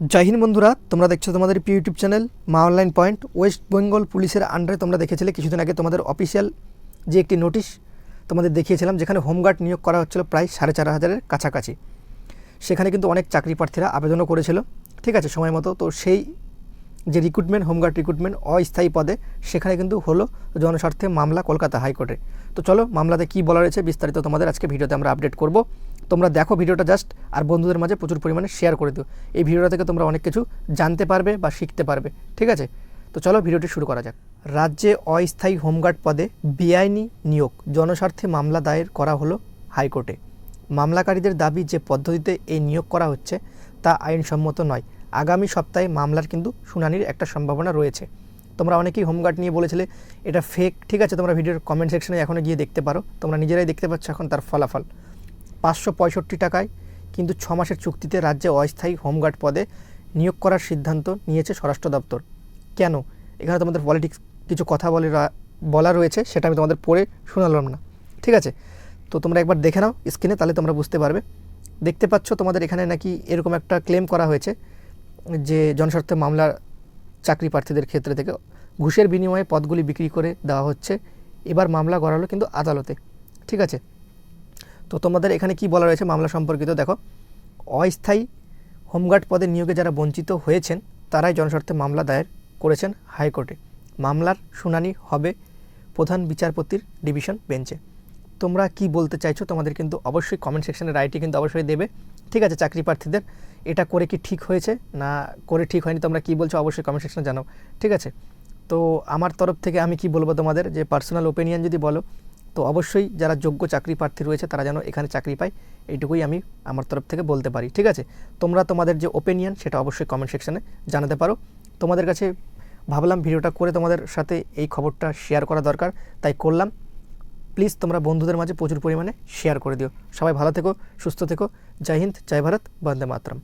জয় হিন্দ বন্ধুরা, তোমরা দেখছ তোমাদের YouTube channel Maa online point. West Bengal পুলিশের আন্ডারে তোমরা দেখেছিলে কিছুদিন আগে তোমাদের অফিসিয়াল যে একটি নোটিশ তোমাদের দেখিয়েছিলাম, যেখানে হোমগার্ড নিয়োগ করা হচ্ছিল প্রায় সাড়ে চার হাজারের কাছাকাছি। সেখানে কিন্তু অনেক চাকরি প্রার্থীরা আবেদনও করেছিল, ঠিক আছে, সময় মতো। তো সেই যে রিক্রুটমেন্ট হোমগার্ড রিক্রুটমেন্ট অস্থায়ী পদে, সেখানে কিন্তু হলো জনস্বার্থে মামলা কলকাতা হাইকোর্টে। তো চলো, মামলাতে কী বলা রয়েছে বিস্তারিত তোমাদের আজকে ভিডিওতে আমরা আপডেট করব। তোমরা দেখো ভিডিওটা জাস্ট আর বন্ধুদের মাঝে প্রচুর পরিমাণে শেয়ার করে দিও। এই ভিডিওটা থেকে তোমরা অনেক কিছু জানতে পারবে বা শিখতে পারবে, ঠিক আছে? তো চলো ভিডিওটি শুরু করা যাক। রাজ্যে অস্থায়ী হোমগার্ড পদে বেআইনি নিয়োগ, জনস্বার্থে মামলা দায়ের করা হলো হাইকোর্টে। মামলাকারীদের দাবি যে পদ্ধতিতে এই নিয়োগ করা হচ্ছে তা আইনসম্মত নয়। আগামী সপ্তাহে মামলার কিন্তু শুনানির একটা সম্ভাবনা রয়েছে। তোমরা অনেকেই হোমগার্ড নিয়ে বলেছিলে, এটা ফেক ঠিক আছে? তোমরা ভিডিওর কমেন্ট সেকশনে এখনও গিয়ে দেখতে পারো। তোমরা নিজেরাই দেখতে পাচ্ছ এখন তার ফলাফল। পাঁচশো পঁয়ষট্টি টাকায়, কিন্তু ছ মাসের চুক্তিতে রাজ্যে অস্থায়ী হোমগার্ড পদে নিয়োগ করার সিদ্ধান্ত নিয়েছে স্বরাষ্ট্র দপ্তর। কেন? এখানে তোমাদের পলিটিক্স কিছু কথা বলে বলা রয়েছে, সেটা আমি তোমাদের পড়ে শোনালাম না। ঠিক আছে? তো তোমরা একবার দেখে নাও স্ক্রিনে তাহলে তোমরা বুঝতে পারবে। দেখতে পাচ্ছ তোমাদের এখানে নাকি এরকম একটা ক্লেম করা হয়েছে, যে জনস্বার্থে মামলার চাকরি প্রার্থীদের ক্ষেত্রে থেকে ঘুষের বিনিময়ে পদগুলি বিক্রি করে দেওয়া হচ্ছে। এবার মামলা গড়ালো কিন্তু আদালতে। ঠিক আছে? তো তোমাদের এখানে কি বলা রয়েছে মামলা সম্পর্কিত? দেখো, অস্থায়ী হোমগার্ড পদে নিয়োগে যারা বঞ্চিত হয়েছেন, তারাই জনস্বার্থে মামলা দায়ের করেছেন হাইকোর্টে। মামলার শুনানি হবে প্রধান বিচারপতির ডিভিশন বেঞ্চে। তোমরা কি বলতে চাইছো তোমাদের কিন্তু অবশ্যই কমেন্ট সেকশনে রাইটে কিন্তু অবশ্যই দেবে। ঠিক আছে, চাকরি প্রার্থীদের, এটা করে কি ঠিক হয়েছে? না করে ঠিক হয়নি, তোমরা কি বলছো অবশ্যই কমেন্ট সেকশনে জানাও। ঠিক আছে, তো আমার তরফ থেকে আমি কি বলব তোমাদের? যে পার্সোনাল ওপিনিয়ন যদি বলো তো অবশ্যই যারা যোগ্য চাকরি প্রার্থী রয়েছে, তারা যেন এখানে চাকরি পায়। এইটুকুই আমি আমার তরফ থেকে বলতে পারি, ঠিক আছে? তোমরা তোমাদের যে ওপিনিয়ন সেটা অবশ্যই কমেন্ট সেকশনে জানাতে পারো। তোমাদের কাছে ভাবলাম ভিডিওটা করে তোমাদের সাথে এই খবরটা শেয়ার করা দরকার, তাই করলাম। প্লিজ তোমরা বন্ধুদের মাঝে প্রচুর পরিমাণে শেয়ার করে দিও। সবাই ভালো থেকো, সুস্থ থেকো। জয় হিন্দ, জয় ভারত, বন্দে মাতরম।